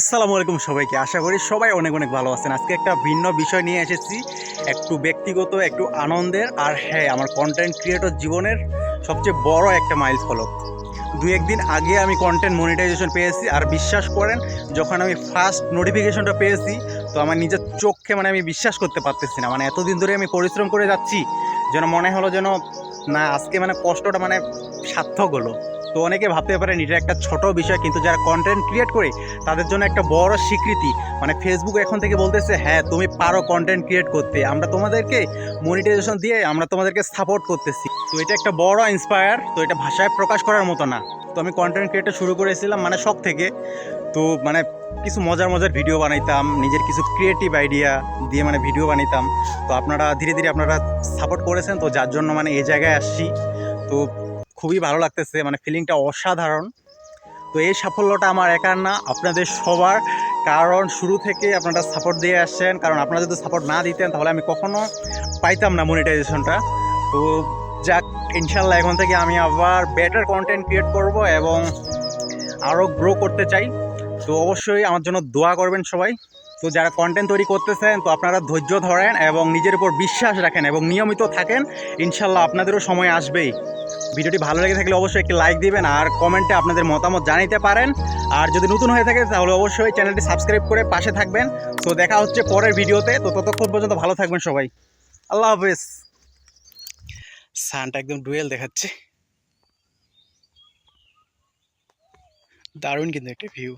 আসসালামু আলাইকুম সবাইকে। আশা করি সবাই অনেক অনেক ভালো আছেন। আজকে একটা ভিন্ন বিষয় নিয়ে এসেছি। একটু ব্যক্তিগত, একটু আনন্দের। আর হ্যাঁ আমার কন্টেন্ট ক্রিয়েটর জীবনের সবচেয়ে বড় একটা মাইল ফলক দু একদিন আগে আমি কন্টেন্ট মনিটাইজেশন পেয়েছি। আর বিশ্বাস করেন, যখন আমি ফার্স্ট নোটিফিকেশনটা পেয়েছি, তো আমার নিজের চোখে মানে আমি বিশ্বাস করতে পারতেছি না। মানে এতদিন ধরে আমি পরিশ্রম করে যাচ্ছি, যেন মনে হলো যেন, না, আজকে মানে কষ্টটা মানে সার্থক হলো। তো অনেকে ভাবতে পারেন এটা একটা ছোট বিষয়, কিন্তু যারা কন্টেন্ট ক্রিয়েট করে, তাদের জন্য একটা বড় স্বীকৃতি। মানে ফেসবুক এখন থেকে বলতেছে হ্যাঁ তুমি পারো কন্টেন্ট ক্রিয়েট করতে। আমরা তোমাদেরকে মনিটাইজেশন দিয়ে আমরা তোমাদেরকে সাপোর্ট করতেছি। তো এটা একটা বড় ইন্সপায়ার তো এটা ভাষায় প্রকাশ করার মতো না। তো আমি কন্টেন্ট ক্রিয়েটার শুরু করেছিলাম মানে শখ থেকে। তো মানে কিছু মজার মজার ভিডিও বানাইতাম, নিজের কিছু ক্রিয়েটিভ আইডিয়া দিয়ে মানে ভিডিও বানাইতাম। তো আপনারা, ধীরে ধীরে আপনারা সাপোর্ট করেছেন, তো যার জন্য মানে এই জায়গায় আসছি। তো খুবই ভালো লাগতেছে মানে ফিলিংটা অসাধারণ। তো এই সাফল্যটা আমার একার না, আপনাদের সবার। কারণ শুরু থেকে আপনারা সাপোর্ট দিয়ে আসছেন, কারণ আপনারা যদি সাপোর্ট না দিতেন, তাহলে আমি কখনো পাইতাম না মনিটাইজেশনটা তো যাক ইনশাল্লাহ এখন থেকে আমি আবার বেটার কন্টেন্ট ক্রিয়েট করব এবং আরও গ্রো করতে চাই। তো অবশ্যই আমার জন্য দোয়া করবেন সবাই। তো যারা কন্টেন্ট তৈরি করতেছেন, তো আপনারা ধৈর্য ধরেন এবং নিজের উপর বিশ্বাস রাখেন এবং নিয়মিত থাকেন। ইনশাল্লাহ আপনাদেরও সময় আসবেই। ভিডিওটি ভালো লেগে থাকলে অবশ্যই একটি লাইক দিবেন আর কমেন্টে আপনাদের মতামত জানাইতে পারেন। আর যদি নতুন হয়ে থাকে তাহলে অবশ্যই চ্যানেলটি সাবস্ক্রাইব করে পাশে থাকবেন। তো দেখা হচ্ছে পরের ভিডিওতে। তো ততক্ষণ পর্যন্ত ভালো থাকবেন সবাই। আল্লাহ হাফেজ। সানটা একদম ডুয়েল দেখাচ্ছে। দারুণ কিন্তু একটা ভিউ